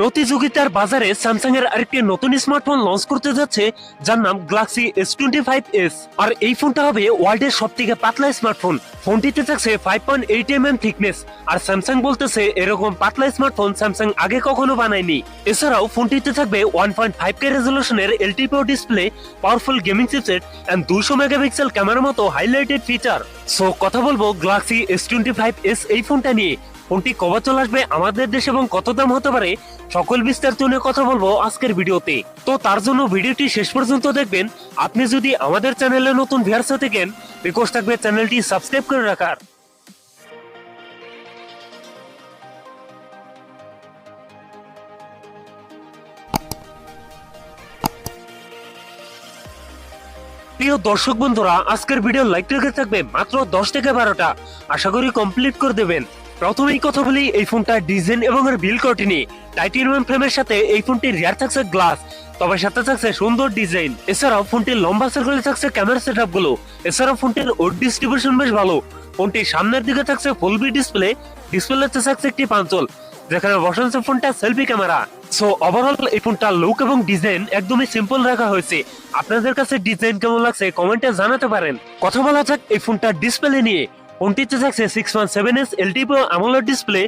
প্রতিযোগিতার বাজারে স্যামসাং এর আরেকটি নতুন স্মার্টফোন লঞ্চ করতে যাচ্ছে, যার নাম Galaxy S twenty five S আর এই ফোনটা হবে ওয়ার্ল্ডের সব থেকে পাতলা স্মার্টফোন ফোনটিতে থাকছে five point eight M M thickness আর স্যামসাং বলতেছে এরকম পাতলা স্মার্টফোন স্যামসাং আগে কখনো বানায়নি। এছাড়াও ফোনটিতে থাকবে one point five K রেজলিউশনের LTPO display powerful gaming chipset and দুশো মেগাপিক্সেল ক্যামেরার মতো হাইলাইটেড ফিচার সো কথা বলব Galaxy S twenty five S এই ফোনটা নিয়ে। ফোনটি কবে চলে আসবে আমাদের দেশে এবং কত দাম হতে পারে, সকল বিস্তারিত নিয়ে কথা বলব আজকের ভিডিওতে। তো তার জন্য ভিডিওটি শেষ পর্যন্ত দেখবেন। আপনি যদি আমাদের চ্যানেলে নতুন ভিউয়ার্স হতে থাকেন রিকোয়েস্ট থাকবে চ্যানেলটি সাবস্ক্রাইব করে রাখার। প্রিয় দর্শক বন্ধুরা, আজকের ভিডিও লাইক রেখে থাকবে মাত্র দশ থেকে বারোটা। আশা করি কমপ্লিট করে দেবেন। প্রথমেই কথা বলি এই ফোনটার ডিজাইন এবং এর বিল কোয়ালিটি টাইটেনিয়াম ফ্রেমের সাথে এই ফোনটির রিয়ার থাকছে গ্লাস তবে সাথে থাকছে সুন্দর ডিজাইন। এছাড়াও ফোনটির লম্বা সার্কেলে থাকছে ক্যামেরা সেটআপগুলো এছাড়াও ফোনটির ওড ডিস্ট্রিবিউশন বেশ ভালো। ফোনটির সামনের দিকে থাকছে ফুল বি ডিসপ্লে ডিসপ্লেতে থাকছে একটি পাঞ্চল, যেখানে বসানো ফোনটা সেলফি ক্যামেরা সো ওভারঅল এই ফোনটার লুক এবং ডিজাইন একদমই সিম্পল রাখা হয়েছে। আপনাদের কাছে ডিজাইন কেমন লাগছে কমেন্টে জানাতে পারেন। কথা বলা যাক এই ফোনটার ডিসপ্লে নিয়ে। ফোনটিতে থাকছে six point seven S LTP আমলের ডিসপ্লে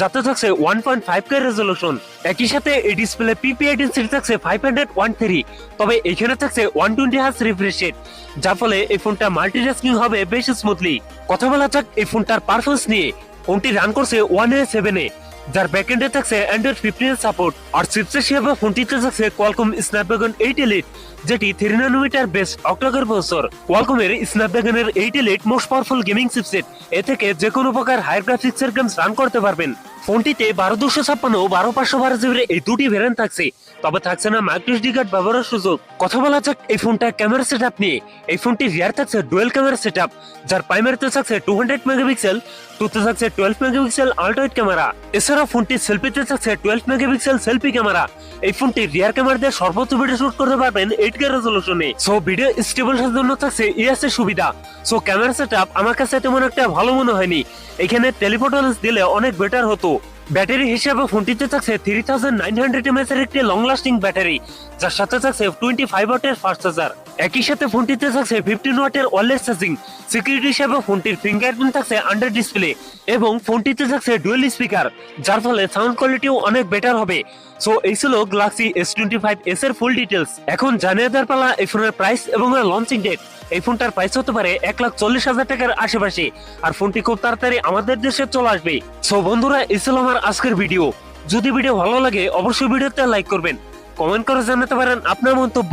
যাতে থাকছে one point five K resolution একই সাথে এই ডিসপ্লে পিপিআই ডেন্সিটি থাকছে ফাইভ হান্ড্রেড ওয়ান থ্রি তবে এখানে থাকছে one twenty hertz refresh rate যার ফলে এই ফোনটা মাল্টিটাস্কিং হবে বেশ স্মুথলি কথা বলা যাক এই ফোনটার পারফরমেন্স নিয়ে। ফোনটি রান করছে ওয়ান এ সেভেন এ যার ব্যাকএন্ডে থাকছে অ্যান্ড্রয়েড ফিফটিন সাপোর্ট আর চিপসেট হিসেবে ফোনটিতে থাকছে কোয়ালকম স্ন্যাপড্রাগন এইট এলিট যেটি থ্রি নানোমিটার বেস বছর প্রসেসর কোয়ালকমের স্ন্যাপড্রাগনের eight elite most powerful gaming chipset এ থেকে যে কোনো প্রকার হাই গ্রাফিক্সের গেমস রান করতে পারবেন। ফোনটিতে বারো দুশো ছাপ্পান্ন ও বারো পাঁচশো বারো জিবির এই দুটি ভ্যারিয়েন্ট থাকছে। তবে থাকছে না মাইক্রোএসডি কার্ড ব্যবহারের সুযোগ। কথা বলা যাক, এই ফোনটার ক্যামেরা সেটআপ নিয়ে। এই ফোনটি রিয়ার থাকছে ডুয়েল ক্যামেরা সেটআপ যার প্রাইমারিতে থাকছে টু হান্ড্রেড মেগাপিক্সেল টুতে থাকছে টুয়েলভ মেগাপিক্সেল আল্ট্রাইট ক্যামেরা এছাড়া ফোনটি সেলফিতে থাকছে টুয়েলভ মেগাপিক্সেল সেলফি ক্যামেরা এই ফোনটি রিয়ার ক্যামেরা দিয়ে সর্বোচ্চ ভিডিও শুট করতে পারবেন এইট কে রেজলিউশনে সো ভিডিও স্টেবল জন্য থাকছে ইএস এর সুবিধা। সো ক্যামেরা সেটআপ আমার কাছে তেমন একটা ভালো মনে হয়নি। এখানে টেলিফোটো লেন্স দিলে অনেক বেটার হতো। ব্যাটারি হিসেবে ফোনটিতে থাকছে three thousand nine hundred MS এর একটি লং লাস্টিং ব্যাটারি, যার সাথে থাকছে টোয়েন্টি ফাইভ ওয়াটের ফাস্ট চার্জার একই সাথে ফোনটিতে থাকছে ফিফটিন ওয়াটের ওয়ারলেস চার্জিং সিকিউরিটি হিসেবে ফোনটির ফিঙ্গারপ্রিন্ট থাকছে আন্ডার ডিসপ্লে এবং ফোনটিতে থাকছে ডুয়েল স্পিকার যার ফলে সাউন্ড কোয়ালিটিও অনেক বেটার হবে। সো এই ছিল Galaxy S twenty five S এর ফুল ডিটেলস এখন জানিয়ে দেওয়ার পালা এই ফোনের প্রাইস এবং লঞ্চিং ডেট এই ফোনটার প্রাইস হতে পারে এক লাখ চল্লিশ হাজার টাকার আশেপাশে। আর ফোনটি খুব তাড়াতাড়ি আমাদের দেশে চলে আসবে। সো বন্ধুরা, এই ছিল আমার আজকের ভিডিও যদি ভিডিও ভালো লাগে, অবশ্যই ভিডিওতে লাইক করবেন। কমেন্ট করে জানাতে পারেন আপনার মন্তব্য।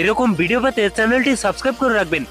এরকম ভিডিও পেতে চ্যানেলটি সাবস্ক্রাইব করে রাখবেন।